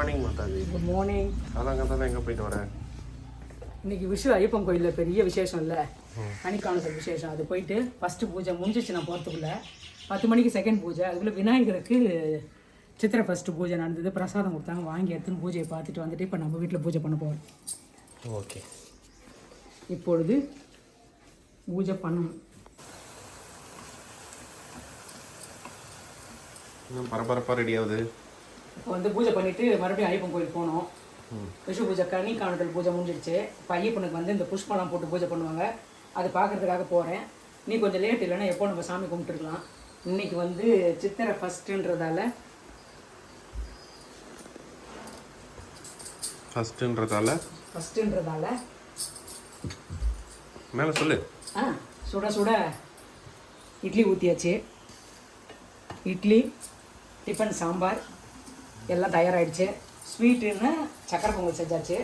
Morning Mataji. Good morning காலங்காத்தால எங்கே போயிட்டு வரேன் இன்னைக்கு விஷு ஐயப்பன் கோயிலில் பெரிய விசேஷம் இல்லை கணிக்காலத்தில் விசேஷம். அது போயிட்டு ஃபஸ்ட்டு பூஜை முடிஞ்சிச்சு நான் போகிறதுக்குள்ள பத்து மணிக்கு செகண்ட் பூஜை. அதுக்குள்ளே விநாயகருக்கு சித்திரை ஃபஸ்ட்டு பூஜை நடந்தது. பிரசாதம் கொடுத்தாங்க. வாங்கி எடுத்துன்னு பூஜையை பார்த்துட்டு வந்துட்டு இப்போ நம்ம வீட்டில் பூஜை பண்ண போகிறோம் ஓகே. இப்பொழுது பூஜை பண்ணணும். பரபரப்பாக ரெடி ஆகுது? இப்போ வந்து பூஜை பண்ணிவிட்டு மறுபடியும் ஐயப்பன் கோயில் போனோம். விஷு பூஜை கனி காணுதல் பூஜை முடிஞ்சிடுச்சு. இப்போ ஐயப்பனுக்கு வந்து இந்த புஷ்பம்லாம் போட்டு பூஜை பண்ணுவாங்க. அது பார்க்கறதுக்காக போகிறேன் நீ கொஞ்சம் லேட் இல்லைன்னா எப்போ நம்ம சாமி கும்பிட்டுருக்கலாம். இன்னைக்கு வந்து சித்திரை ஃபஸ்ட்டுன்றதால ஃபஸ்ட்டுன்றதால? ஃபஸ்ட்டுன்றதால. மேலே சொல்லு. ஆ சுட சுட இட்லி ஊற்றியாச்சு இட்லி டிஃபன் சாம்பார் எல்லாம் தயாராகிடுச்சு ஸ்வீட்டுன்னு சக்கரை பொங்கல் செஞ்சாச்சு.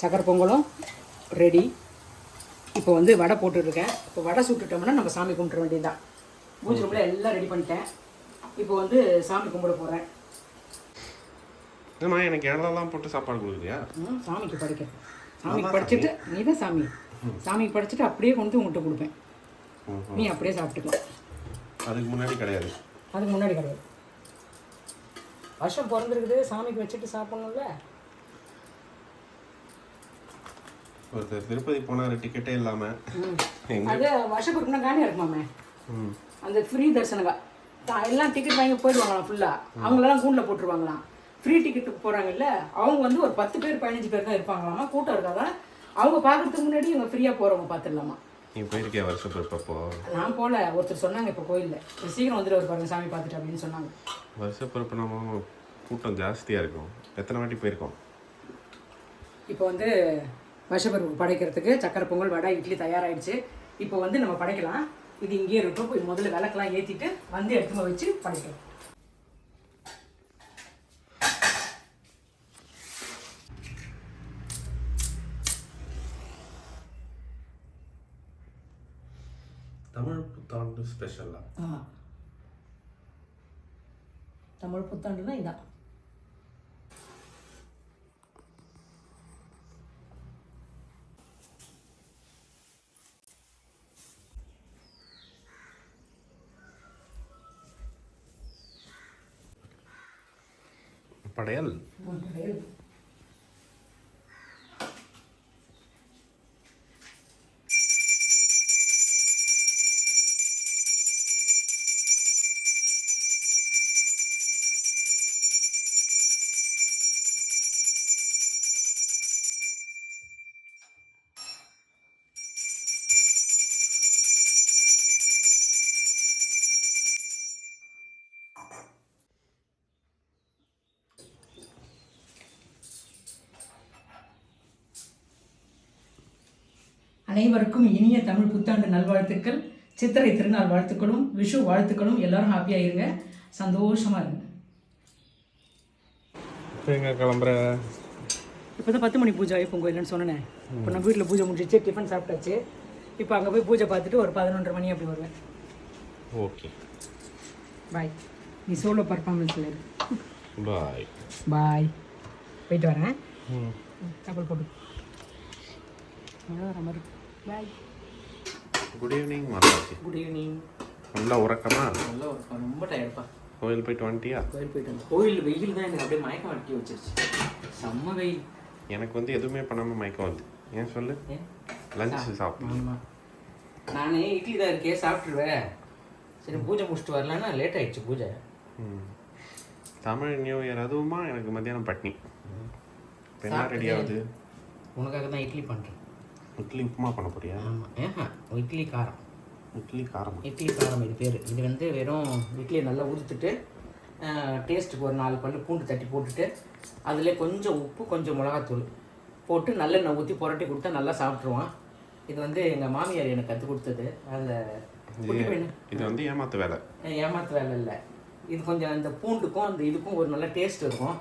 சக்கரை பொங்கலும் ரெடி இப்போ வந்து வடை போட்டுருக்கேன் இப்போ வடை சுட்டுட்டோம்னா நம்ம சாமி கும்பிட வேண்டியதுதான். பூஜை ரூமில் எல்லாம் ரெடி பண்ணிட்டேன். இப்போ வந்து சாமி கும்பிட போகிறேன் ஏம்மா எனக்கு இலலாம் போட்டு சாப்பாடு கொடுக்குறியா? ம், சாமிக்கு படிக்கிறேன் சாமிக்கு படிச்சுட்டு நீ தான் சாமி. சாமிக்கு படிச்சுட்டு அப்படியே கொண்டு உங்கள்கிட்ட கொடுப்பேன். நீ அப்படியே சாப்பிட்டுக்கலாம். அதுக்கு முன்னாடி கிடையாது. அதுக்கு முன்னாடி கிடையாது. வருஷம் பிறந்திருக்குது சாமிக்கு வச்சுட்டு சாப்பிடணும்ல? ஒருத்தர் திருப்பதி போனார் டிக்கெட்டே இல்லாமல் அது வருஷம் பிறகுனா காலியாக இருக்குமாமே? அந்த ஃப்ரீ தரிசனங்க. எல்லாம் டிக்கெட் வாங்கி போயிடுவாங்களாம் ஃபுல்லாக அவங்களெல்லாம் கூண்டில் போட்டுருவாங்களாம். ஃப்ரீ டிக்கெட்டுக்கு போகிறாங்கல்ல அவங்க வந்து ஒரு பத்து பேர் பதினஞ்சு பேர் தான் இருப்பாங்களாமா? கூட்டம் இருக்காதான் அவங்க பார்க்கறதுக்கு முன்னாடி இவங்க ஃப்ரீயாக போகிறவங்க பார்த்துடலாமா நீ போயிருக்கியா வருஷம் பிறப்பப்போ நான் போகல ஒருத்தர் சொன்னாங்க இப்போ கோயிலில். சீக்கிரம் வந்துட்டு ஒரு பாருங்க சாமி பார்த்துட்டு அப்படின்னு சொன்னாங்க. வருஷ பிறப்பு நம்ம கூட்டம் ஜாஸ்தியாக இருக்கும். எத்தனை வாட்டி போயிருக்கோம்? இப்போ வந்து வருஷப்பருப்பு படைக்கிறதுக்கு சக்கரை பொங்கல் வடை இட்லி தயாராகிடுச்சு இப்போ வந்து நம்ம படைக்கலாம். இது இங்கேயே இருக்கும் போய் முதல்ல விளக்கெல்லாம் ஏற்றிட்டு வந்து எடுத்துன்னு வச்சு படைக்கலாம் தமிழ் புத்தாண்டு ஸ்பெஷலாக ஆ தமிழ் புத்தாண்டுனா இதான் படையல் அனைவருக்கும் இனிய தமிழ் புத்தாண்டு நல்வாழ்த்துக்கள். சித்திரை திருநாள் வாழ்த்துக்களும் விஷு வாழ்த்துக்களும். எல்லாரும் ஹாப்பியாக இருங்க. சந்தோஷமா இருங்க. கிளம்புற? இப்போ தான் பத்து மணி பூஜை ஐப்பன் கோயில்னு சொன்னேன். இப்போ நம்ம வீட்டில் பூஜை முடிச்சிச்சு டிஃபன் சாப்பிட்டாச்சு. இப்போ அங்கே போய் பூஜை பார்த்துட்டு ஒரு பதினொன்றரை மணி அப்படி வருவேன். ஓகே. பாய் நீ சோலோ பர்ஃபார்மன்ஸ் சொல்லு பாய் பாய் போயிட்டு வரேன். ம். கப்பல் போட்டு. வர மாதிரி. பாய் good evening Mataji good evening நல்லா உறக்கமா? நல்லா இருப்பா ரொம்ப டயர்ப்பா கோயில் போயிட்டு வந்துட்டியா? கோயில் போயிட்டு வந்து கோயில் வெயில் தான் எனக்கு அப்படியே மயக்கம் அடிக்க வச்சிருச்சு. செம்ம வெயில். எனக்கு வந்து எதுவுமே பண்ணாமல் மயக்கம் வந்து ஏன் சொல்லு? லஞ்ச் சாப்பிட்டு ஆமா. நான் இட்லி தான் இருக்கே சாப்பிட்ருவேன் சரி பூஜை முடிச்சுட்டு வரலான்னா லேட் ஆயிடுச்சு பூஜை. ம். தமிழ் நியூ இயர் அதுவுமா? எனக்கு மத்தியானம் பட்னி. இப்போ என்ன ரெடி ஆகுது? உனக்காக தான் இட்லி பண்ணுறேன் இட்லி உப்புமா பண்ண போறியா? ஆமாம் ஏஹா இட்லி காரம். இட்லி காரமா? இட்லி காரம் இது பேர். இது வந்து வெறும் இட்லியை நல்லா உதுத்துட்டு டேஸ்ட்டுக்கு ஒரு நாலு பல்லு பூண்டு தட்டி போட்டுட்டு அதில் கொஞ்சம் உப்பு கொஞ்சம் மிளகாத்தூள் போட்டு நல்லெண்ணெய் ஊற்றி புரட்டி கொடுத்தா நல்லா சாப்பிட்ருவான் இது வந்து எங்கள் மாமியார் எனக்கு கற்றுக் கொடுத்தது. பையனு. இது வந்து ஏமாத்து வேலை. ஏமாத்து வேலை இல்லை. இது கொஞ்சம் அந்த பூண்டுக்கும் அந்த இதுக்கும் ஒரு நல்ல டேஸ்ட் இருக்கும்.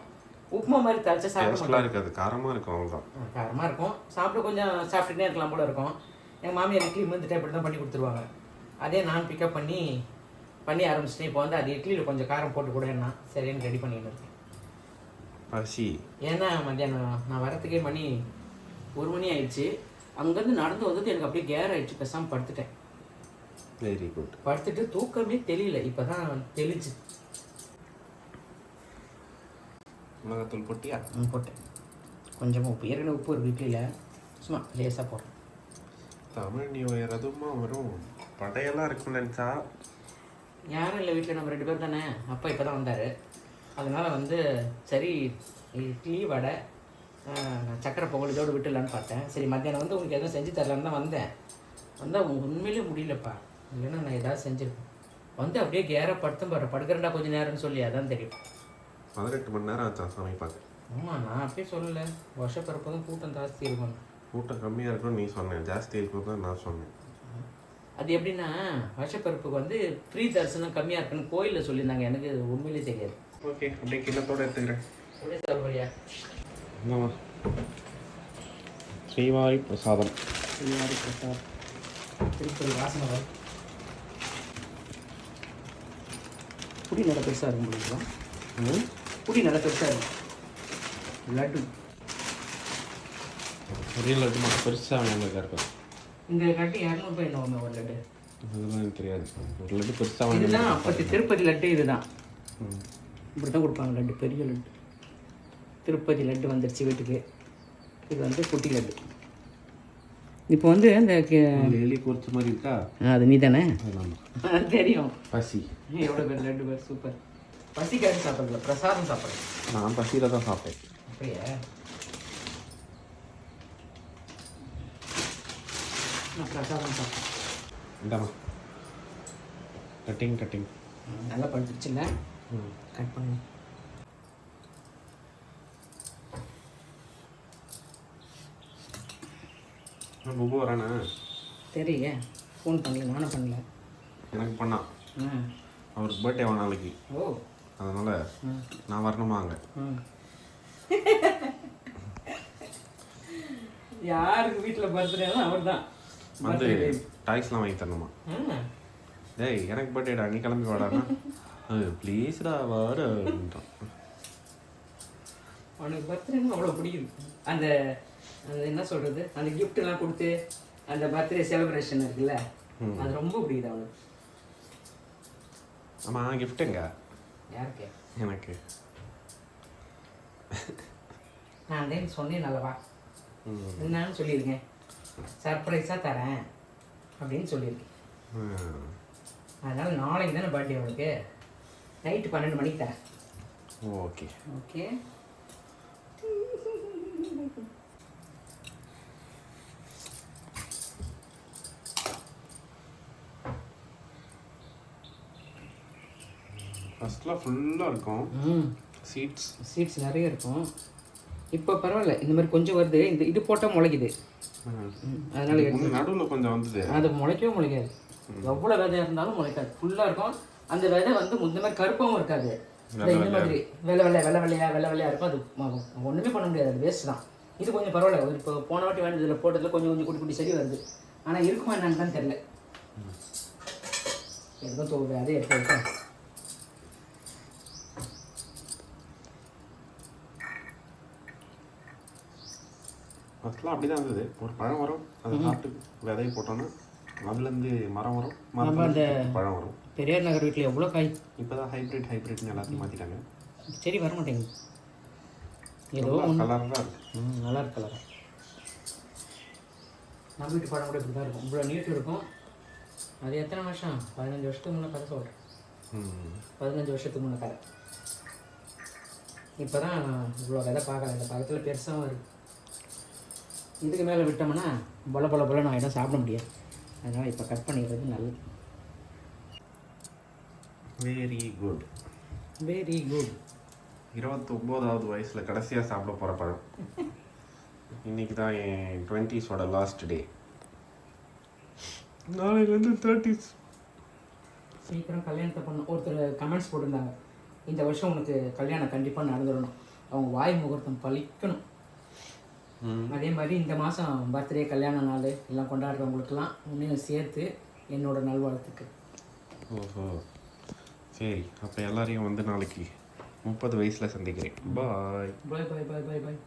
உப்புமா மாதிரி தரைச்சா சாப்பிட இருக்காது. காரமாக இருக்கும் அவ்வளோதான் காரமாக இருக்கும். சாப்பிட கொஞ்சம் சாப்பிட்டுட்டே இருக்கலாம் போல இருக்கும். எங்கள் மாமியார் இட்லி வந்துட்டு அப்படி தான் பண்ணி கொடுத்துருவாங்க. அதே நான் பிக்கப் பண்ணி பண்ணி ஆரம்பிச்சிட்டேன். இப்போ வந்து அது இட்லியில் கொஞ்சம் காரம் போட்டு கூட என்ன சரின்னு ரெடி பண்ணிட்டு இருக்கேன். பசி. ஏன்னா மத்தியானம் நான் வரத்துக்கே மணி ஒரு மணி ஆயிடுச்சு. அங்கேருந்து நடந்து வந்தது எனக்கு அப்படியே கேர் ஆயிடுச்சு. பேசாமல் படுத்துட்டேன். வெரி குட் படுத்துட்டு தூக்கமே தெரியல இப்போ தான் தெளிச்சு மிளகாத்தூள் போட்டியா? போட்டேன். கொஞ்சமாக உப்பு. ஏற்கனவே உப்பு இருக்கு இட்லியில் சும்மா லேசாக போடுறேன். தமிழ் நியூ இயர் அதுவுமா வரும். படையெல்லாம் இருக்கும்னு நினச்சா யாரும் இல்லை வீட்டில் நம்ம ரெண்டு பேர் தானே. அப்பா இப்போ தான் வந்தார். அதனால் வந்து சரி இட்லி வடை சக்கரை பொங்கல் இதோடு விட்டுலான்னு பார்த்தேன். சரி மத்தியானம் வந்து உங்களுக்கு எதுவும் செஞ்சு தரலான்னு தான் வந்தேன். வந்தால் உண்மையிலே முடியலப்பா. இல்லைன்னா நான் ஏதாவது செஞ்சுருப்பேன். வந்து அப்படியே கேர படுத்தும் பாரு. படுக்கிறேன்டா கொஞ்சம் நேரம்னு சொல்லி அதான் தெரியும். பதினெட்டு மணி நேரம் ஆச்சா சமைப்பாங்க ஆமாம் நான் அப்படியே சொல்லலை. வருஷப்பிறப்பு தான் கூட்டம் ஜாஸ்தி இருக்கும். கூட்டம் கம்மியாக இருக்கும்னு நீ சொன்னேன் ஜாஸ்தி இருக்கும் நான் சொன்னேன். அது எப்படின்னா வருஷப்பிறப்புக்கு வந்து ஃப்ரீ தரிசனம் கம்மியாக இருக்குன்னு கோயிலில் சொல்லியிருந்தாங்க. எனக்கு உண்மையிலே தெரியாது. ஓகே அப்படியே கிண்ணத்தோடு எடுத்துக்கிறேன். அப்படியே ஸ்ரீவாரி பிரசாதம். ஸ்ரீவாரி பிரசாத் திருப்பதி வாசனை வரும். புடி நல்லா பெருசாக இருக்கும் முடியுங்களா புடி நல்லா பெருசாக இருக்கும் லட்டு. ஒரே லட்டு மட்டும் பெருசாக எங்களுக்கு இருக்கும் இந்த லட்டு இரநூறுபா என்ன ஒன்று ஒரு லட்டு? அதெல்லாம் எனக்கு தெரியாது. ஒரு லட்டு பெருசாக இதுதான் அப்பத்தி திருப்பதி லட்டு இதுதான். இப்படி தான் கொடுப்பாங்க லட்டு பெரிய லட்டு. திருப்பதி லட்டு வந்துருச்சு வீட்டுக்கு. இது வந்து குட்டி லட்டு. இப்போ வந்து அந்த ஒரு எலி குறிச்ச மாதிரி இருக்கா? அது நீ தானே தெரியும். பசி. எவ்வளோ பேர் லட்டு பேர் சூப்பர். பசிக்காக சாப்பிடல பிரசாதம் சாப்பிட்றேன் நான் பசியில் தான் சாப்பிட்டேன். அப்படியா? நான் பிரசாதம் சாப்பிட்டேன். இந்தாம்மா. கட்டிங் கட்டிங் நல்லா படிச்சிருச்சுல்ல ம். கட் பண்ணு. புபு வரானே தெரியல ஃபோன் பண்ணல நானும் பண்ணல. எனக்கு பண்ணான். அவருக்கு பர்த்டே நாளைக்கு ஓ. அதனால் நான் வரணுமா அங்கே? யாருக்கு வீட்டில் பர்த்டேனா அவர் தான் வந்து டாய்ஸ்லாம் வாங்கி தரணுமா? டேய் எனக்கு பர்த்டேடா நீ கிளம்பி வாடானா ப்ளீஸ்டா வாரு அப்படின்ட்டான். அவனுக்கு பர்த்டேனா அவ்வளோ பிடிக்கும். அந்த அந்த என்ன சொல்கிறது அந்த கிஃப்ட்லாம் கொடுத்து அந்த பர்த்டே செலிப்ரேஷன் இருக்குல்ல அது ரொம்ப பிடிக்குது அவனுக்கு ஆமாம் எங்க? யாருக்கு? எனக்கு. நான் அதே சொன்னேன் நல்லவா? ம். என்னன்னு சொல்லியிருக்கேன் சர்ப்ரைஸாக தரேன் அப்படின்னு சொல்லியிருக்கேன். அதனால் நாளைக்கு தானே பர்த்டே அவனுக்கு நைட்டு பன்னெண்டு மணிக்கு தரேன். ஓகே ஓகே ஃபர்ஸ்ட்லாம் ஃபுல்லாக இருக்கும். ம். சீட்ஸ் சீட்ஸ் நிறைய இருக்கும். இப்போ பரவாயில்ல இந்த மாதிரி கொஞ்சம் வருது. இந்த இது போட்டால் முளைக்குது. அதனால நடுவில் கொஞ்சம் வந்தது. அது முளைக்கவே முளைக்காது. எவ்வளோ விதையாக இருந்தாலும் முளைக்காது. ஃபுல்லாக இருக்கும். அந்த விதை வந்து இந்த மாதிரி கருப்பாகவும் இருக்காது. இந்த மாதிரி வெள்ளை வெள்ளை வெள்ளை வெள்ளையா வெள்ளை வெள்ளையா இருக்கும். அது ம- ஒண்ணுமே பண்ண முடியாது. அது வேஸ்ட் தான். இது கொஞ்சம் பரவாயில்ல. இப்போ போன வாட்டி வேண்டியது இதில் போட்டதில் கொஞ்சம் கொஞ்சம் குட்டி குட்டி சரி வருது. ஆனால் இருக்குமா என்னன்னு தான் தெரில எதுவும் தோல்வி அதே எடுத்து வைப்பேன் ஃபர்ஸ்ட்லாம் அப்படி தான் இருந்தது. ஒரு பழம் வரும் அதை சாப்பிட்டு விதையை போட்டோன்னா அதுலேருந்து மரம் வரும் மரத்துலேருந்து பழம் வரும். பெரியார் நகர் வீட்டில் எவ்வளோ காய்? இப்போ தான் ஹைப்ரிட் ஹைப்ரிட்னு எல்லாத்தையும் மாற்றிட்டாங்க சரி வர மாட்டேங்குது. ஏதோ கலர் தான் இருக்கு. ம் நல்லா இருக்கு கலர் நம்ம வீட்டு படம் கூட இப்படி தான் இருக்கும். இவ்வளோ நீட்டு இருக்கும். அது எத்தனை வருஷம்? பதினஞ்சு வருஷத்துக்கு முன்னே கதை சொல்கிறேன். பதினஞ்சு வருஷத்துக்கு முன்னே கதை. இப்போ தான் இவ்வளோ விதை பார்க்கல. இந்த பக்கத்தில் பெருசாகவும் இருக்கு. இதுக்கு மேலே விட்டோம்னா பொல பொல பொல நான் இடம் சாப்பிட முடியாது. அதனால் இப்போ கட் பண்ணிடுறது நல்லது. வெரி குட் வெரி குட் இருபத்தொம்போதாவது வயசில் கடைசியாக சாப்பிட போகிற பழம். இன்னைக்கு தான் என் டுவெண்ட்டீஸோட லாஸ்ட் டே நாளையிலேருந்து தேர்ட்டிஸ் சீக்கிரம் கல்யாணத்தை பண்ண ஒருத்தர் கமெண்ட்ஸ் போட்டிருந்தாங்க. இந்த வருஷம் உனக்கு கல்யாணம் கண்டிப்பாக நடந்துடணும். அவங்க வாய் முகூர்த்தம் பழிக்கணும். அதே மாதிரி இந்த மாதம் பர்த்டே கல்யாண நாள் எல்லாம் கொண்டாடுறவங்களுக்கெல்லாம் உன்னையும் சேர்த்து என்னோட நல்வாழ்த்துக்கு ஓஹோ. சரி அப்போ எல்லாரையும் வந்து நாளைக்கு முப்பது வயசில் சந்திக்கிறேன். பாய் பாய் பாய் பாய் பாய் பாய்